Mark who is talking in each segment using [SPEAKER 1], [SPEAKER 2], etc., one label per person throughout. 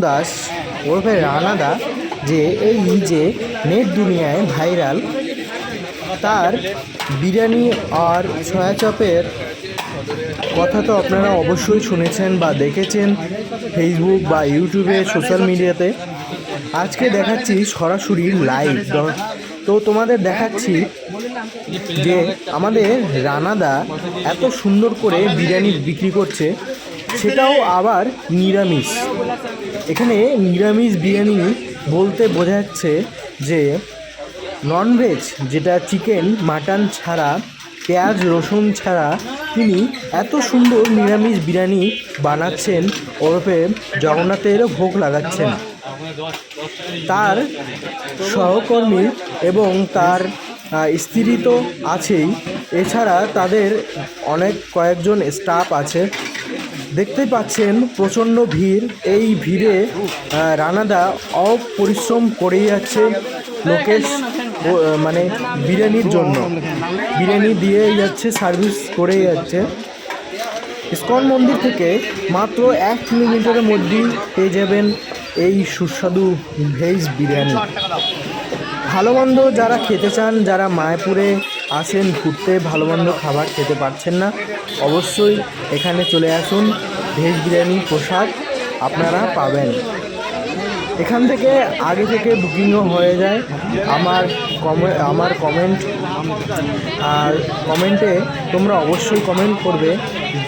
[SPEAKER 1] দাস ওরফে রানাদা যে এই যে নেট দুনিয়ায় ভাইরাল, তার বিরিয়ানি আর ছয়া চপের কথা তো আপনারা অবশ্যই শুনেছেন বা দেখেছেন ফেসবুক বা ইউটিউবে সোশ্যাল মিডিয়াতে আজকে দেখাচ্ছি সরাসরি লাইভ তো তোমাদের দেখাচ্ছি যে আমাদের রানাদা এত সুন্দর করে বিরিয়ানি বিক্রি করছে, সেটাও আবার নিরামিষ। এখানে নিরামিষ বিরিয়ানি বলতে বোঝা যাচ্ছে যে ননভেজ যেটা চিকেন মাটন ছাড়া, পেঁয়াজ, রসুন ছাড়া, তিনি এত সুন্দর নিরামিষ বিরিয়ানি বানাচ্ছেন, ওরফে জগন্নাথের ভোগ লাগাচ্ছেন। তার সহকর্মী এবং তার স্ত্রী তো আছেই। এছাড়া তাদের অনেক কয়েকজন স্টাফ আছে। দেখতেই পাচ্ছেন প্রচণ্ড ভিড়। এই ভিড়ে রানাদা অপরিশ্রম করেই যাচ্ছে লোকেশ মানে বিরিয়ানির জন্য। বিরিয়ানি দিয়েই যাচ্ছে, সার্ভিস করেই যাচ্ছে। ইস্কন মন্দির থেকে মাত্র এক কিলোমিটারের মধ্যেই পেয়ে যাবেন এই সুস্বাদু ভেজ বিরিয়ানি। ভালো মন্দ যারা খেতে চান, যারা মায়াপুরে আসেন, ঘুরতে ভালো মন্দ খাবার খেতে পারছেন না। অবশ্যই এখানে চলে আসুন, ভেজ বিরিয়ানি প্রসাদ আপনারা পাবেন। এখান থেকে আগে থেকে বুকিংও হয়ে যায়। আমার কমে, আমার কমেন্ট আর কমেন্টে তোমরা অবশ্যই কমেন্ট করবে,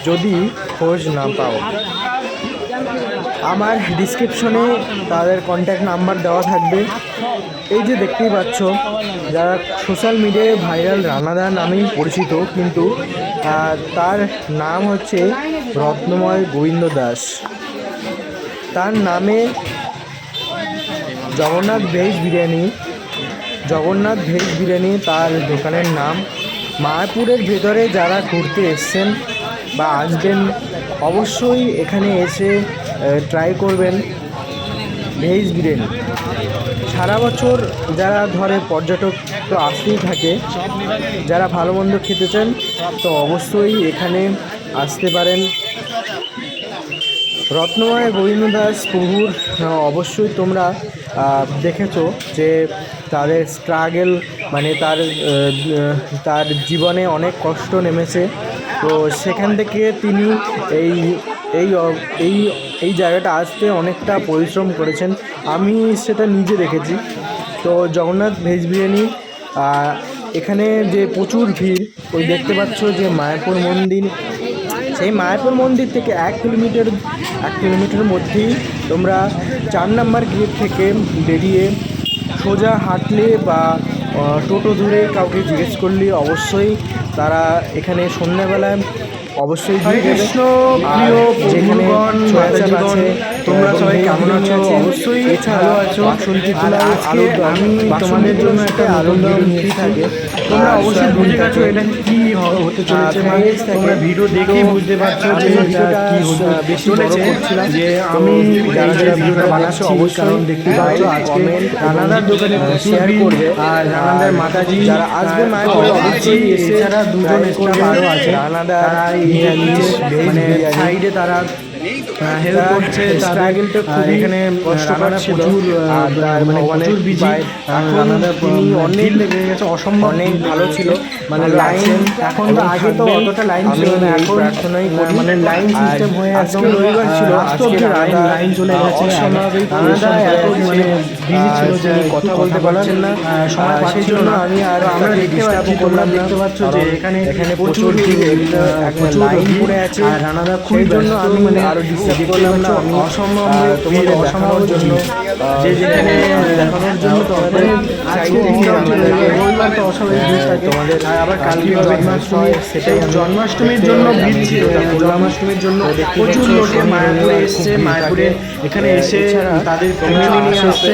[SPEAKER 1] যদি খোঁজ না পাও। আমার ডিসক্রিপশনে তাদের কন্ট্যাক্ট নাম্বার দেওয়া থাকবে। এই যে দেখতেই পাচ্ছ, যারা সোশ্যাল মিডিয়ায় ভাইরাল রানাদা নামেই পরিচিত, কিন্তু তার নাম হচ্ছে রত্নময় গোবিন্দ দাস। তার নামে জগন্নাথ ভেজ বিরিয়ানি, জগন্নাথ ভেজ বিরিয়ানি তার দোকানের নাম। মায়াপুরের ভেতরে যারা ঘুরতে এসছেন বা আসবেন, অবশ্যই এখানে এসে ট্রাই করবেন। ভেজ বিরিয়ানি। সারা বছর যারা ধরে পর্যটক তো আসতেই থাকে, যারা ভালো মন্দ খেতে চান, তো অবশ্যই এখানে আসতে পারেন। রত্নময় গোবিন্দ দাস প্রভুর অবশ্যই তোমরা দেখেছ যে তাদের স্ট্রাগেল মানে তার তার জীবনে অনেক কষ্ট নেমেছে। তো সেখান থেকে তিনি এই এই এই এই জায়গাটা আসতে অনেকটা পরিশ্রম করেছেন। আমি সেটা নিজে দেখেছি। তো জগন্নাথ ভেজ বিরিয়ানি এখানে যে প্রচুর ভিড়, ওই দেখতে পাচ্ছ যে মায়াপুর মন্দির। সেই মায়াপুর মন্দির থেকে এক কিলোমিটার, এক কিলোমিটারের মধ্যেই তোমরা চার নাম্বার গেট থেকে বেরিয়ে সোজা হাঁটলে বা টোটো ধরে কাউকে জিজ্ঞেস করলে অবশ্যই তারা এখানে সন্ধ্যাবেলায় অবশ্যই যেখানে ছোঁয়া আছে,
[SPEAKER 2] তোমরা সবাই কেমন আছো? অবশ্যই ভালো আছো। আর আজকে আমি তোমাদের জন্য একটা আনন্দ
[SPEAKER 1] নিয়ে
[SPEAKER 2] থাকি। তোমরা অবশ্যই বুঝে গেছো এটা কি হতে চলেছে। তোমরা ভিডিও দেখেই বুঝতে পারছ যে
[SPEAKER 1] ভিডিওটা
[SPEAKER 2] কি হতে
[SPEAKER 1] বেশি
[SPEAKER 2] চলেছে যে আমি
[SPEAKER 1] যারা যারা
[SPEAKER 2] ভিডিওটা বানাচ্ছি অবশ্যই কারণ দেখতে পাচ্ছ আজকে রানাদার দোকানে ভিড়
[SPEAKER 1] করবে।
[SPEAKER 2] আর রানাদার মাতাজি
[SPEAKER 1] যারা আসবে
[SPEAKER 2] আহ,
[SPEAKER 1] মায়াপুরে অবশ্যই
[SPEAKER 2] এছাড়া দুজন স্টাফ আরও আছে
[SPEAKER 1] রানাদার
[SPEAKER 2] তারা মানে। সাইডে তারা হেল্প
[SPEAKER 1] তার
[SPEAKER 2] করছে
[SPEAKER 1] খুবই
[SPEAKER 2] এখানে
[SPEAKER 1] কষ্টকর ছিল।
[SPEAKER 2] মানে প্রচুর বিজি এখন তিনি অনেক লেগে গেছে অসম্ভব
[SPEAKER 1] অনেক ভালো ছিল মানে লাইন এখন তো আগে তো অতটা লাইন ছিল না এখন
[SPEAKER 2] প্রার্থনাই।
[SPEAKER 1] মানে লাইন সিস্টেম হয়ে একদম
[SPEAKER 2] রবিবার ছিল, আজকে লাইন- চলে গেছে। এত মানে ছিল যে
[SPEAKER 1] কথা বলতে পারছেন না।
[SPEAKER 2] সময়
[SPEAKER 1] সেই জন্য আমি আর
[SPEAKER 2] আমরা দেখতে পাচ্ছি,
[SPEAKER 1] করলাম
[SPEAKER 2] দেখতে পাচ্ছ যে এখানে
[SPEAKER 1] এখানে
[SPEAKER 2] প্রচুর
[SPEAKER 1] একটা লাইন পড়ে আছে।
[SPEAKER 2] আর রানাদা খুবই
[SPEAKER 1] জন্য আমি
[SPEAKER 2] মানে
[SPEAKER 1] আরও ডিস্টার্ব করলাম না
[SPEAKER 2] অসম্ভব
[SPEAKER 1] তোমাদের দেখানোর
[SPEAKER 2] অসম্ভব
[SPEAKER 1] জন্য।
[SPEAKER 2] যে যেখানে
[SPEAKER 1] দেখানোর জন্য তোমাদের। তোমাদের
[SPEAKER 2] আবার কালকে জন্মাষ্টমী
[SPEAKER 1] সেটাই
[SPEAKER 2] জন্মাষ্টমীর জন্য ভিড় ছিল জন্মাষ্টমীর জন্য প্রচুর লোকে মায়াপুরে এসছে মায়াপুরে এখানে এসে তাদের ফ্যামিলি নিয়ে আসছে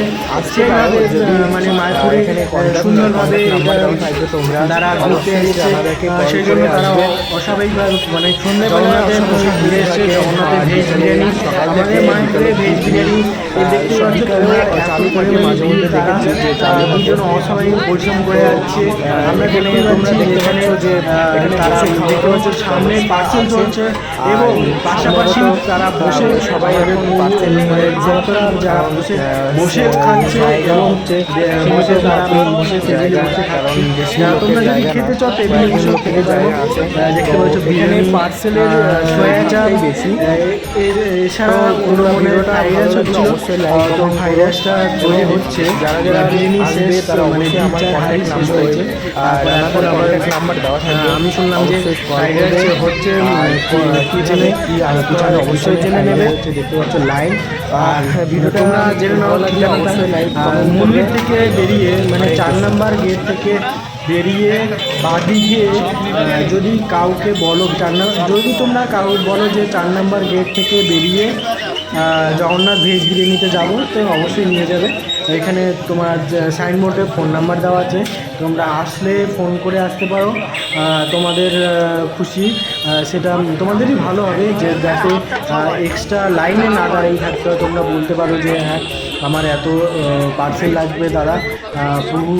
[SPEAKER 1] যদি,
[SPEAKER 2] মানে মায়াপুরে সুন্দরভাবে তারা ঘুরতে এসেছে সেই জন্য তারা। অস্বাভাবিকভাবে মানে ঘুরে এসছে জগন্নাথের ভেজ বিরিয়ানি আমাদের মায়াপুরে ভেজ বিরিয়ানি দেখতে চালু করে মাঝে মধ্যে দেখেছি যে চালু দুজন অস্বাভাবিক পরিশ্রম করে যাচ্ছে। আমরা দেখতে তোমরা যে এখানে তারা সামনে পার্সেল চলছে এবং পাশাপাশি তারা বসে সবাই এখন পার্সেল বসে বসে বসে তারা বসে টেবিলে দেখতে পাচ্ছ, বিরিয়ানি পার্সেলের সয়া চাপ। বেশি এছাড়াও কোনো মানে তো ভাইরাসটা তৈরি হচ্ছে যারা যারা শেষ তারা অবশ্যই আমার কন্ট্যাক্ট নাম্বার হয়েছে আর তারপর আমার নাম্বার দেওয়া থাকবে। আমি শুনলাম যে ভাইরাস হচ্ছে কি জেনে কি আর তোমরা অবশ্যই জেনে নেবে। দেখতে পাচ্ছ লাইন আর ভিডিওটা জেনে নেওয়া লাগলে অবশ্যই লাইভ মন্দির থেকে বেরিয়ে মানে চার নাম্বার গেট থেকে বেরিয়ে বাদিকে যদি কাউকে বলো চার নাম্বার যদি তোমরা কাউ বলো যে চার নাম্বার গেট থেকে বেরিয়ে জগন্নাথ ভেজ বিরিয়ানিতে যাব, তো অবশ্যই নিয়ে যাবে। এখানে তোমার সাইনবোর্ডে ফোন নাম্বার দেওয়া আছে। তোমরা আসলে ফোন করে আসতে পারো। তোমাদের খুশি। সেটা তোমাদেরই ভালো হবে যে যাতে এক্সট্রা লাইনে না দাঁড়িয়ে থাকতে তোমরা বলতে পারো যে হ্যাঁ আমার এত পার্সেল লাগবে দাদা প্রভু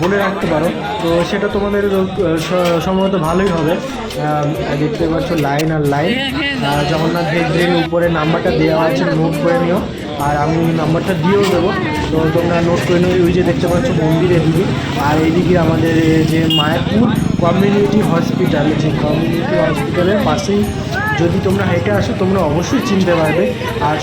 [SPEAKER 2] বলে রাখতে পারো। তো সেটা তোমাদের সম্ভবত ভালোই হবে। দেখতে পাচ্ছ লাইন আর লাইন। জগন্নাথ ভেজের উপরে নাম্বারটা দেওয়া আছে নোট করে নিও। আর আমি নাম্বারটা দিয়েও দেবো। তো তোমরা নোট করে নিও, ওই যে দেখতে পাচ্ছ মন্দিরের দিকে। আর এইদিকে আমাদের যে মায়াপুর কমিউনিটি হসপিটাল যে কমিউনিটি হসপিটালের পাশেই যদি তোমরা হেঁটে আসো, তোমরা অবশ্যই চিনতে পারবে। আর